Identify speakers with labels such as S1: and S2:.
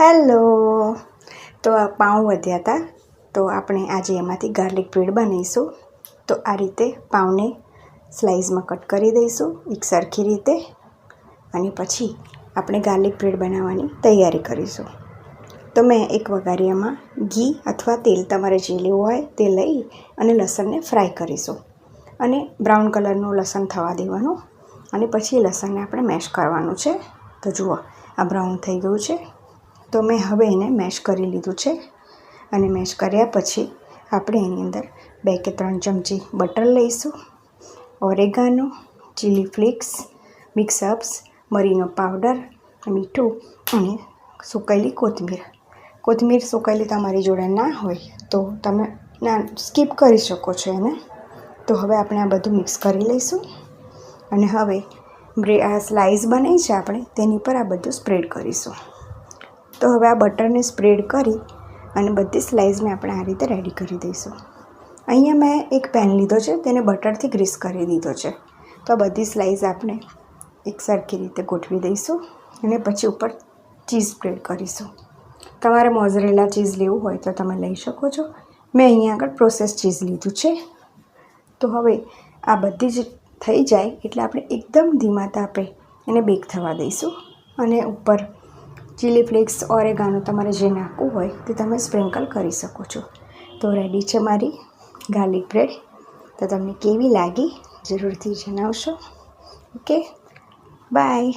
S1: Hello. તો આ પાઉં વધ્યા હતા તો આપણે આજે એમાંથી ગાર્લિક બ્રેડ બનાવીશું. તો આ રીતે પાઉંને સ્લાઇસમાં કટ કરી દઈશું એક સરખી રીતે. અને પછી આપણે ગાર્લિક બ્રેડ બનાવવાની તૈયારી કરીશું. તો મેં એક વઘારિયામાં ઘી અથવા તેલ તમારે જે લેવું હોય તે લઈ અને લસણને ફ્રાય કરીશું. અને બ્રાઉન કલરનું લસણ થવા દેવાનું. અને પછી લસણને આપણે મેશ કરવાનું છે. તો જુઓ, આ બ્રાઉન થઈ ગયું છે. તો મેં હવે એને મેશ કરી લીધું છે. અને મેશ કર્યા પછી આપણે એની અંદર બે કે ત્રણ ચમચી બટર લઈશું, oregano chilli flakes mix ups મરીનો powder, મીઠું અને સુકાયેલી કોથમીર. કોથમીર સુકાયેલી તમારી જોડે ના હોય તો તમે ના, સ્કીપ કરી શકો છો એને. તો હવે આપણે આ બધું મિક્સ કરી લઈશું. અને હવે બ્રે, આ સ્લાઈસ બનાવી છે આપણે, તેની પર આ બધું સ્પ્રેડ કરીશું. તો હવે આ બટરને સ્પ્રેડ કરી અને બધી સ્લાઇસને આપણે આ રીતે રેડી કરી દઈશું. અહીંયા મેં એક પેન લીધો છે, તેને બટરથી ગ્રીસ કરી દીધો છે. તો આ બધી સ્લાઇસ આપણે એક સરખી રીતે ગોઠવી દઈશું અને પછી ઉપર ચીઝ સ્પ્રેડ કરીશું. તમારે મોઝરેલા ચીઝ લેવું હોય તો તમે લઈ શકો છો. મેં અહીંયા આગળ પ્રોસેસ ચીઝ લીધું છે. તો હવે આ બધી જ થઈ જાય એટલે આપણે એકદમ ધીમા તાપે એને બેક થવા દઈશું અને ઉપર ચીલી ફ્લેક્સ ઓરેગાનો તમારે જે નાખવું હોય તે તમે સ્પ્રિંકલ કરી શકો છો. તો રેડી છે મારી ગાર્લિક બ્રેડ તો તમને કેવી લાગી જરૂરથી જણાવશો. Okay bye